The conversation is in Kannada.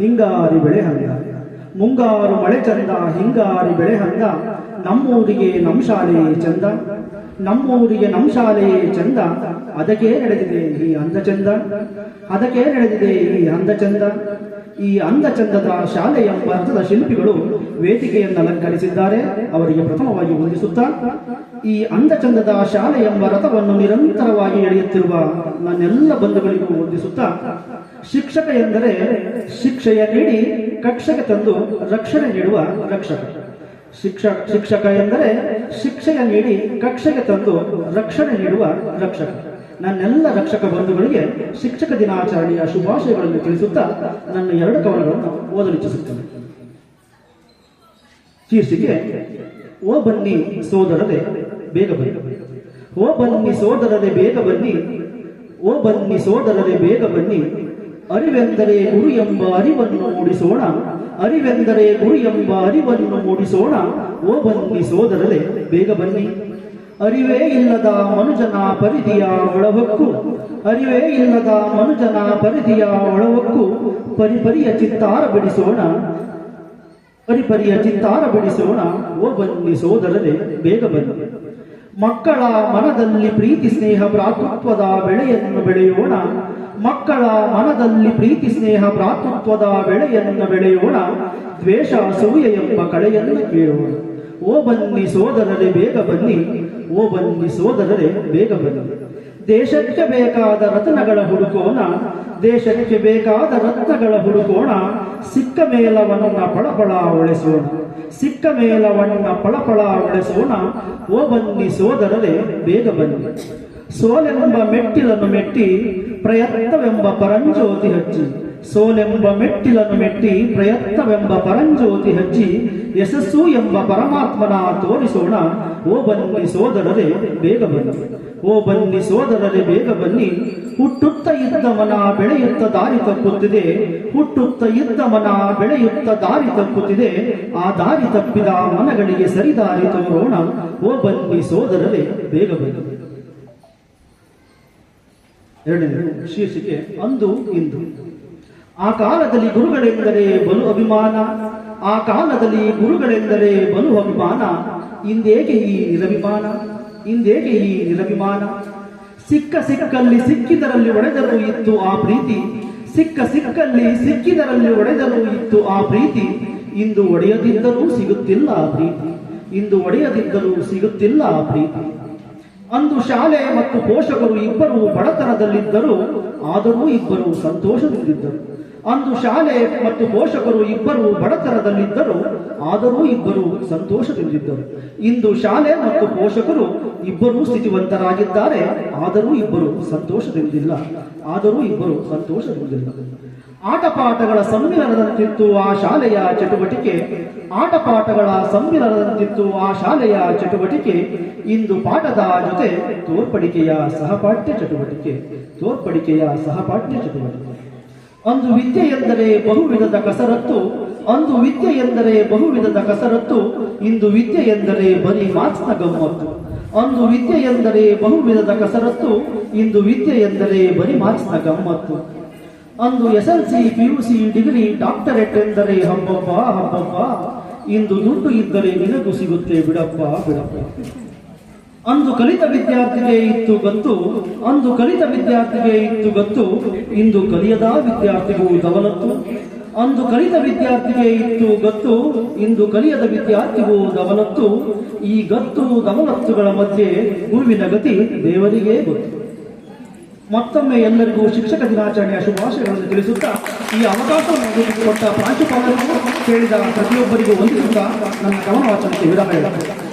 ಹಿಂಗಾರಿ ಬೆಳೆ ಹಂಗ ಮುಂಗಾರು ಮಳೆ ಚಂದ ಹಿಂಗಾರಿ ಬೆಳೆ ಹಂಗ ನಮ್ಮೂರಿಗೆ ನಮ್ಮ ಶಾಲೆ ಚಂದ. ನಮ್ಮೂರಿಗೆ ನಮ್ಮ ಶಾಲೆ ಚಂದ. ಅದಕ್ಕೆ ನಡೆದಿದೆ ಈ ಅಂದ ಚಂದ. ಅದಕ್ಕೆ ನಡೆದಿದೆ ಈ ಅಂದ ಚಂದ. ಈ ಅಂದ ಚಂದದ ಶಾಲೆ ಎಂಬ ಶಿಲ್ಪಿಗಳು ವೇದಿಕೆಯನ್ನು ಅಲಂಕರಿಸಿದ್ದಾರೆ. ಅವರಿಗೆ ಪ್ರಥಮವಾಗಿ ವಂದಿಸುತ್ತಾ, ಈ ಅಂದ ಚಂದದ ಶಾಲೆ ಎಂಬ ರಥವನ್ನು ನಿರಂತರವಾಗಿ ಎಳೆಯುತ್ತಿರುವ ನನ್ನೆಲ್ಲ ಬಂಧುಗಳಿಗೂ ವಂದಿಸುತ್ತಾ, ಶಿಕ್ಷಕ ಎಂದರೆ ಶಿಕ್ಷೆಯ ನೀಡಿ ಕಕ್ಷಕ ತಂದು ರಕ್ಷಣೆ ನೀಡುವ ರಕ್ಷಕ. ಶಿಕ್ಷಕ ಶಿಕ್ಷಕ ಎಂದರೆ ಶಿಕ್ಷೆಯ ನೀಡಿ ಕಕ್ಷೆಗೆ ತಂದು ರಕ್ಷಣೆ ನೀಡುವ ರಕ್ಷಕ. ನನ್ನೆಲ್ಲ ರಕ್ಷಕ ಬಂಧುಗಳಿಗೆ ಶಿಕ್ಷಕ ದಿನಾಚರಣೆಯ ಶುಭಾಶಯಗಳನ್ನು ತಿಳಿಸುತ್ತಾ ನನ್ನ ಎರಡು ಕವನಗಳನ್ನು ಓದಲಿಚ್ಛಿಸುತ್ತೇನೆ ಶೀರ್ಷಿಕೆ ಓ ಬನ್ನಿ ಸೋದರದೆ ಬೇಗ ಬನ್ನಿ. ಓ ಬನ್ನಿ ಸೋದರದೆ ಬೇಗ ಬನ್ನಿ. ಓ ಬನ್ನಿ ಸೋದರರೆ, ಬೇಗ ಬನ್ನಿ. ಅರಿವೆಂದರೆ ಗುರು ಎಂಬ ಅರಿವನ್ನು ಮೂಡಿಸೋಣ. ಅರಿವೆಂದರೆ ಗುರು ಎಂಬ ಅರಿವನ್ನು ಮೂಡಿಸೋಣ. ಓ ಬನ್ನಿ ಸೋದರಲೆ ಬೇಗ ಬನ್ನಿ. ಅರಿವೇ ಇಲ್ಲದ ಮನುಜನ ಪರಿಧಿಯ ಒಳಹೊಕ್ಕು. ಅರಿವೇ ಇಲ್ಲದ ಮನುಜನ ಪರಿಧಿಯ ಒಳಹೊಕ್ಕು. ಪರಿಪರಿಯ ಚಿತ್ತಾರ ಬಿಡಿಸೋಣ. ಪರಿಪರಿಯ ಚಿತ್ತಾರ ಬಿಡಿಸೋಣ. ಓ ಬನ್ನಿ ಸೋದರಲೆ ಬೇಗ ಬನ್ನಿ. ಮಕ್ಕಳ ಮನದಲ್ಲಿ ಪ್ರೀತಿ ಸ್ನೇಹ ಭ್ರಾತೃತ್ವದ ಬೆಳೆಯನ್ನು ಬೆಳೆಯೋಣ. ಮಕ್ಕಳ ಮನದಲ್ಲಿ ಪ್ರೀತಿ ಸ್ನೇಹ ಭ್ರಾತೃತ್ವದ ಬೆಳೆಯನ್ನು ಬೆಳೆಯೋಣ, ದ್ವೇಷ ಸೂಯ ಎಂಬ ಕಳೆಯನ್ನು ಕೇಳೋಣ. ಓ ಬನ್ನಿ ಸೋದರರೇ, ಬೇಗ ಬನ್ನಿ. ಓ ಬನ್ನಿ ಸೋದರರೇ, ಬೇಗ ಬನ್ನಿ. ದೇಶಕ್ಕೆ ಬೇಕಾದ ರತ್ನಗಳ ಹುಡುಕೋಣ, ದೇಶಕ್ಕೆ ಬೇಕಾದ ರತ್ನಗಳ ಹುಡುಕೋಣ. ಸಿಕ್ಕ ಮೇಲವನ್ನ ಪಳಪಳ ಒಳೆಸೋಣ ಸಿಕ್ಕ ಮೇಲವನ್ನ ಪಳಪಳ ಒಳೆಸೋಣ ಓ ಬನ್ನಿ ಸೋದರರೇ, ಬೇಗ ಬನ್ನಿ. ಸೋಲೆಂಬ ಮೆಟ್ಟಿಲನ್ನು ಮೆಟ್ಟಿ ಪ್ರಯತ್ನವೆಂಬ ಪರಂಜ್ಯೋತಿ ಹಚ್ಚಿ. ಸೋಲೆಂಬ ಮೆಟ್ಟಿಲನ್ನು ಮೆಟ್ಟಿ ಪ್ರಯತ್ನವೆಂಬ ಪರಂಜ್ಯೋತಿ ಹಚ್ಚಿ. ಯಶಸ್ಸು ಎಂಬ ಪರಮಾತ್ಮನ ತೋರಿಸೋಣ. ಓ ಬನ್ನಿ ಸೋದರರೇ, ಬೇಗ ಬನ್ನಿ. ಓ ಬನ್ನಿ ಸೋದರರೇ, ಬೇಗ ಬನ್ನಿ. ಹುಟ್ಟುತ್ತ ಇದ್ದ ಮನ ಬೆಳೆಯುತ್ತ ದಾರಿ ತಪ್ಪುತ್ತಿದೆ. ಹುಟ್ಟುತ್ತ ಇದ್ದ ಮನ ಬೆಳೆಯುತ್ತ ದಾರಿ ತಪ್ಪುತ್ತಿದೆ. ಆ ದಾರಿ ತಪ್ಪಿದ ಮನಗಳಿಗೆ ಸರಿದಾರಿ ತೋರೋಣ. ಓ ಬನ್ನಿ ಸೋದರರೇ, ಬೇಗ ಬನ್ನಿ. ಎರಡನೇ ಶೀರ್ಷಿಕೆ ಅಂದು ಇಂದು. ಆ ಕಾಲದಲ್ಲಿ ಗುರುಗಳೆಂದರೆ ಬಲು ಅಭಿಮಾನ, ಆ ಕಾಲದಲ್ಲಿ ಗುರುಗಳೆಂದರೆ ಬಲು ಅಭಿಮಾನ, ಇಂದೇಕೆ ಈ ನಿರಭಿಮಾನ, ಇಂದೇಕೆ ಈ ನಿರಭಿಮಾನ? ಸಿಕ್ಕ ಸಿಕ್ಕಲ್ಲಿ ಸಿಕ್ಕಿದರಲ್ಲಿ ಒಡೆದರೂ ಇತ್ತು ಆ ಪ್ರೀತಿ, ಸಿಕ್ಕ ಸಿಕ್ಕಲ್ಲಿ ಸಿಕ್ಕಿದರಲ್ಲಿ ಒಡೆದರೂ ಇತ್ತು ಆ ಪ್ರೀತಿ, ಇಂದು ಒಡೆಯದಿದ್ದರೂ ಸಿಗುತ್ತಿಲ್ಲ ಆ ಪ್ರೀತಿ, ಇಂದು ಒಡೆಯದಿದ್ದರೂ ಸಿಗುತ್ತಿಲ್ಲ ಆ ಪ್ರೀತಿ. ಅಂದು ಶಾಲೆ ಮತ್ತು ಪೋಷಕರು ಇಬ್ಬರು ಬಡತನದಲ್ಲಿದ್ದರು, ಆದರೂ ಇಬ್ಬರು ಸಂತೋಷದಿಂದಿದ್ದರು ಅಂದು ಶಾಲೆ ಮತ್ತು ಪೋಷಕರು ಇಬ್ಬರು ಬಡತನದಲ್ಲಿದ್ದರು, ಆದರೂ ಇಬ್ಬರು ಸಂತೋಷದಿಂದಿದ್ದರು ಇಂದು ಶಾಲೆ ಮತ್ತು ಪೋಷಕರು ಇಬ್ಬರೂ ಸ್ಥಿತಿವಂತರಾಗಿದ್ದಾರೆ, ಆದರೂ ಇಬ್ಬರು ಸಂತೋಷದಿಂದಿಲ್ಲ ಆದರೂ ಇಬ್ಬರು ಸಂತೋಷದಿಂದಿಲ್ಲ ಆಟಪಾಠಗಳ ಸಮ್ಮಿಲನದಂತಿತ್ತು ಆ ಶಾಲೆಯ ಚಟುವಟಿಕೆ. ಆಟಪಾಠಗಳ ಸಮ್ಮಿಲನದಂತಿತ್ತು ಆ ಶಾಲೆಯ ಚಟುವಟಿಕೆ. ಇಂದು ಪಾಠದ ಜೊತೆ ತೋರ್ಪಡಿಕೆಯ ಸಹಪಾಠ್ಯ ಚಟುವಟಿಕೆ. ತೋರ್ಪಡಿಕೆಯ ಸಹಪಾಠ್ಯ ಚಟುವಟಿಕೆ. ಅಂದು ವಿದ್ಯೆ ಎಂದರೆ ಬಹುವಿಧದ ಕಸರತ್ತು. ಅಂದು ವಿದ್ಯೆ ಎಂದರೆ ಬಹುವಿಧದ ಕಸರತ್ತು. ಇಂದು ವಿದ್ಯೆ ಎಂದರೆ ಬರೀ ಮಾರ್ಕ್ಸ್ನ ಗಮ್ಮತ್ತು. ಅಂದು ವಿದ್ಯೆ ಎಂದರೆ ಬಹುವಿಧದ ಕಸರತ್ತು. ಇಂದು ವಿದ್ಯೆ ಎಂದರೆ ಬರೀ ಮಾರ್ಕ್ಸ್ನ ಗಮ್ಮತ್ತು. ಅಂದು S L C P U C degree doctorate ಎಂದರೆ ಹಬ್ಬಪ್ಪ ಹಬ್ಬಪ್ಪ. ಇಂದು ದುಡ್ಡು ಇದ್ದರೆ ನಿನಗೂ ಸಿಗುತ್ತೆ ಬಿಡಪ್ಪ ಬಿಡಪ್ಪ. ಅಂದು ಕಲಿತ ವಿದ್ಯಾರ್ಥಿಗೆ ಇತ್ತು ಗೊತ್ತು, ಅಂದು ಕಲಿತ ವಿದ್ಯಾರ್ಥಿಗೆ ಇತ್ತು ಗೊತ್ತು. ಇಂದು ಕಲಿಯದ ವಿದ್ಯಾರ್ಥಿಗೂ ದವಲತ್ತು. ಅಂದು ಕಲಿತ ವಿದ್ಯಾರ್ಥಿಗೆ ಇತ್ತು ಗೊತ್ತು, ಇಂದು ಕಲಿಯದ ವಿದ್ಯಾರ್ಥಿಗೂ ದವಲತ್ತು. ಈ ಗತ್ತು, ದವಲತ್ತುಗಳ ಮಧ್ಯೆ ಗುರುವಿನ ಗತಿ ದೇವರಿಗೆ ಗೊತ್ತು. ಮತ್ತೊಮ್ಮೆ ಎಲ್ಲರಿಗೂ ಶಿಕ್ಷಕ ದಿನಾಚರಣೆಯ ಶುಭಾಶಯಗಳನ್ನು ತಿಳಿಸುತ್ತಾ ಈ ಅವಕಾಶವನ್ನು ಕೊಟ್ಟ ಪ್ರಾಂಶುಪಾಲರಿಗೂ ಕೇಳಿದ ಪ್ರತಿಯೊಬ್ಬರಿಗೂ ವಂದಿಸುತ್ತಾ ನನ್ನ ಗಮನ ವಾಚನಕ್ಕೆ ವಿರಾಮ ಹೇಳುತ್ತೇನೆ